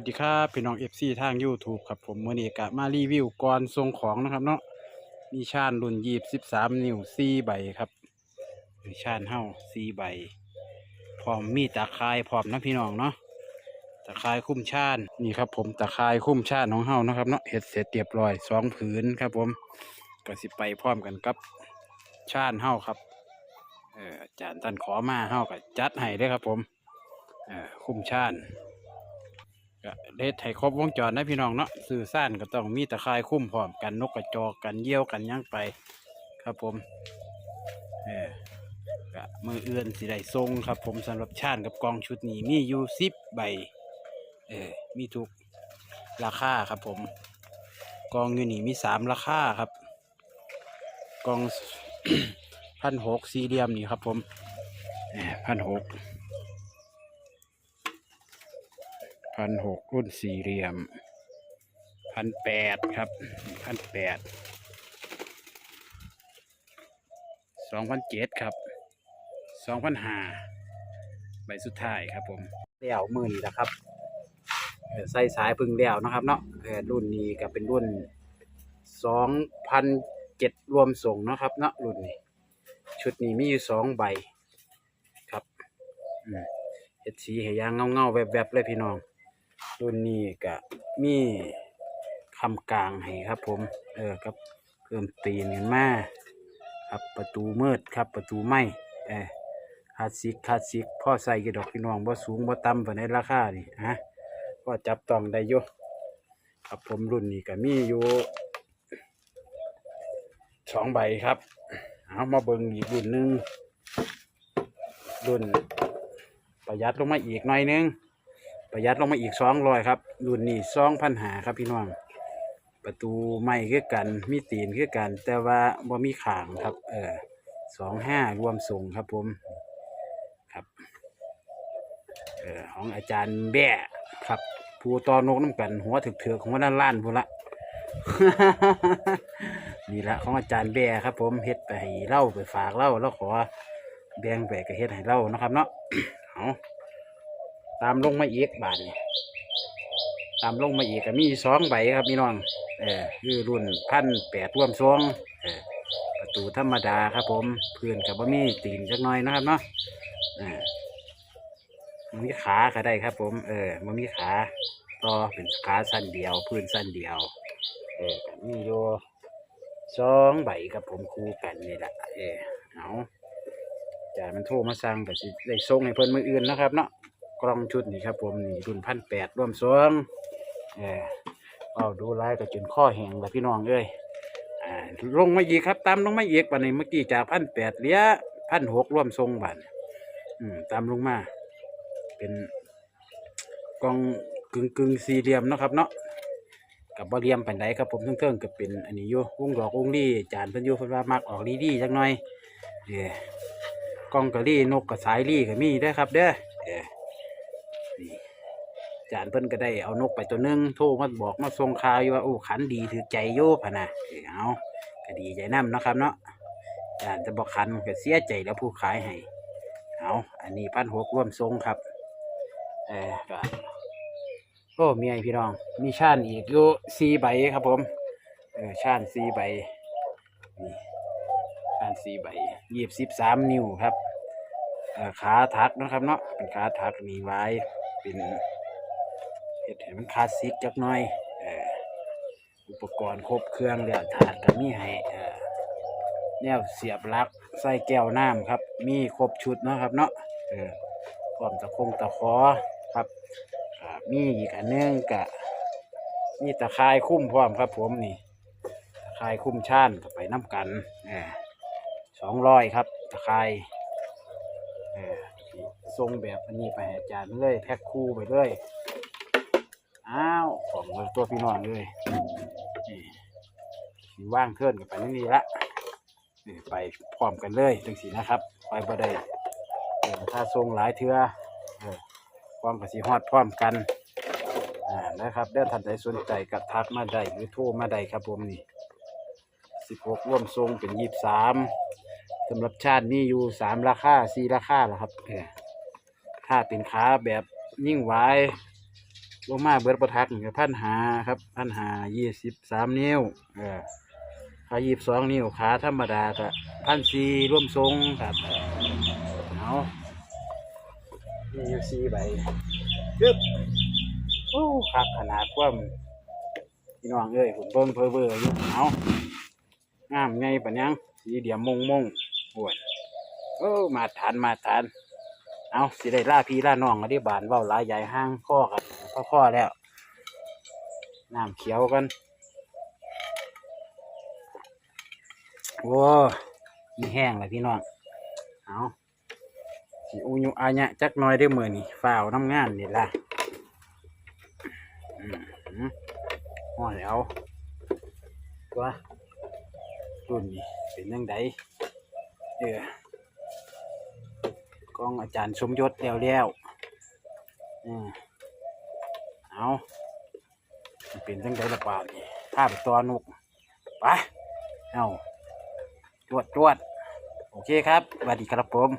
วัสดีครับพี่น้องเอฟซีทาง YouTube ครับผมมือนี้กะมารีวิวก่อนส่งของนะครับเนาะมีชานรุ่นยีบสิบสามนิ้วสี่ใบครับมีชานเฮ้าสี่ใบ พร้อมมีตะคายพร้อมนะพี่น้องเนาะตะคายคุ้มชานนี่ครับผมตะคายคุ้มชานของเฮ้านะครับเนาะเห็ดเสร็จเรียบร้อยสองผืนครับผมก็สิไปพร้อมกันกับชานเฮ้าครับเอออาจารย์ท่านขอมาเฮ้าก็จัดให้เลยครับผมเออคุ้มชาน ก็เด็ดให้ครบวงจรนะพี่น้องเนาะสื่อสารก็ต้องมีตะข่ายคุ้มพร้อมกันนกกระจอกกันเยี่ยวกันย่างไป ครับผมเออก็มือเอื้อนสิได้ทรงครับ ผมสำหรับชาติกับกองชุดนี้มีอยู่สิบใบเออมีทุกราคาครับผม กองอยู่นี่มีสามราคาครับ กองพันหกสี่เหลี่ยมนี่ครับผมพันหก พันหกรุ่นสี่เหลี่ยมพันแปดครับพันแปดสองพันเจ็ดครับสองพันห้าใบสุดท้ายครับผมเลี้ยวมือนี่แหละครับใส่สายพึ่งเลี้ยวนะครับเนาะรุ่นนี้ก็เป็นรุ่นสองพันเจ็ดรวมส่งนะครับเนาะรุ่นนี้ ชุดนี้มีอยู่สองใบครับเห็ดสีให้ยางเงาเงาแวบๆเลยพี่น้อง รุ่นนี้ก็มีคำกลางให้ครับผม เออครับเพิ่มตีนกันมาครับประตูมืดครับประตูไม้เออคาสิกคาสิกพ่อใส่กี่ดอกพี่น้องบ่สูงบ่ต่ำปานในราคานี่ฮะก็จับต้องได้อยู่ครับผมรุ่นนี้ก็มีอยู่สองใบครับ เอามาเบิ่งอีกรุ่นหนึ่งรุ่นประหยัดลงมาอีกหน่อยนึง ประหยัดลงมาอีกสองร้อยครับรุ่นนี้สองพันหาครับพี่น้อง ประตูไม้คือกัน มีตีนคือกัน แต่ว่าบ่มีขางครับ เออสองห้ารวมส่งครับผมครับเออของอาจารย์แบ่ครับผู้ตอนกน้ำกัน หัวถึกเถือกหัวด้านล้านพูละนี่ละของอาจารย์แบ่ครับ ผมเฮ็ดไปให้เล่าไปฝากเล่าแล้วขอแบ่งไปก็เฮ็ดให้เล่านะครับเนาะเอา ตามลงมาอีกบาทนี่ตามลงมาอีกก็มีสองใบครับพี่น้อง เออคือรุ่นพันแปดร่วมซองเออประตูธรรมดาครับ ผมเพื่อนกับบะมี่ตีนจักหน่อยนะครับเนาะเออมันมีขาก็ได้ครับ ผม เออมันมีขาต่อเป็นขาสั้นเดียว พื้นสั้นเดียว เออมีอยู่สองใบครับผมคู่กันนี่แหละเออเอาจ่ายมันโทรมาสั่งก็สิได้ส่งให้เพิ่นมืออื่นนะครับเนาะ กล้องชุดนี้ครับ ผมนี่รุ่นพันแปดร่วมสวงเออเอาดูไลายก็จนข้อแห้งแล้วพี่น้องเอ้ยอ่าลงมาอีกครับ ตามลงมาอีกบัดนี้เมื่อกี้จากพันแปดเหลี้ยพันหกร่วมทรงบัดอืมตามลงมา เป็นกล้องกึ่งกึ่งสี่เหลี่ยมเนาะครับเนาะกับบเหลี่ยมปันไดครับผมเทิงๆก็เป็นอันนี้อยู่วงดอกวงลี่จานเพิ่นอยู่เพิ่นว่ามักออกลี่ดีจักหน่อยเออกล้องกะลี่นกกับสายลี่ก็มีเด้อครับเด้อ จานเพิ่นก็ได้เอานกไปตัวหนึงโทรมาบอกมาส่งข่าวอยู่ว่าโอ้ขันดีถือใจโยพะนะเอาก็ดีใจนํเนะครับเนาะจานจะบอกขันก็เสียใจแล้วผู้ขายให้เอาอันนี้พันหกร่วมทรงครับเออก็โอ้มีไอพี่น้อง มีชานอีกอยู่สี่ใบครับผมเออชานสี่ใบนี่ชานสี่ใบยี่สิบสามนิ้วครับเอ่อขาทักนะครับเนาะเป็นขาทักมีไว้เป็น เห็ดให้มันคลาสสิกจักหน่อยอุปกรณ์ครบเครื่องแล้วถาดก็มีให้เอ่อแนวเสียบลักใส่แก้วน้ำครับ มีครบชุดนะครับเนาะเออพร้อมตะคงตะขอครับมีอีกอันนึงกะมีตะข่ายคุ้มพร้อมครับผมนี่ตะข่ายคุ้มชานก็ไปน้ำกันสองร้อยครับตะข่ายทรงแบบอันนี้ไปอาจารย์เลยแพ็คคู่ไปเลย อ้าวของเลยตัวพี่น้องเลยนี่สีว่างเทิร์นกันไปนี่ละนี่ไปพร้อมกันเลยจังสีนะครับไปบ่ได้เออถ้าทรงหลายเทือเออพร้อมกับสีฮอดพร้อมกันอ่านะครับเด้อท่านใดสนใจก็ทักมาได้หรือโทรมาได้ครับผมนี่สิบหกร่วมทรงเป็นยี่สามสำหรับชาตินี่อยู่สามราคาสี่ราคาแหละครับเออถ้าเป็นขาแบบยิ่งไว้ ลงมาเบิดประทักนี่ก็พันหาครับพันหายี่สิบสามนิ้วเออขายี่สิบสองนิ้วขาธรรมดาก็พันสี่ร่วมทรงครับเอามีอยู่สี่ใบยึบโอ้คักขนาดความพี่น้องเอ้ยผมเบิ่งเพอเบอร์อยู่เอางามไงปะยังสีเดียมมงมงปวดโอ้มาทานมาทาน เอาสิได้ล่าพี่ล่าน้องก็ได้บานเว้าหลายใหญ่ห้างข้อกันข้อข้อแล้วน้ำเขียวกันโอ้มีแห้งเลยพี่น้องเอาสิอุยุอาญะจักน้อยได้อมือนี่ฝ้าวน้ำงานนี่ล่ะอือืมห่อแล้วตัวรุ่นนี้เป็นยังไงเออ กล้องอาจารย์สมยศแล้วแล้วอืมเอามันเป็นจังไดละป่านี่ข้าไปตัวนกไปเอาจวดจวดโอเคครับสวัสดีครับผม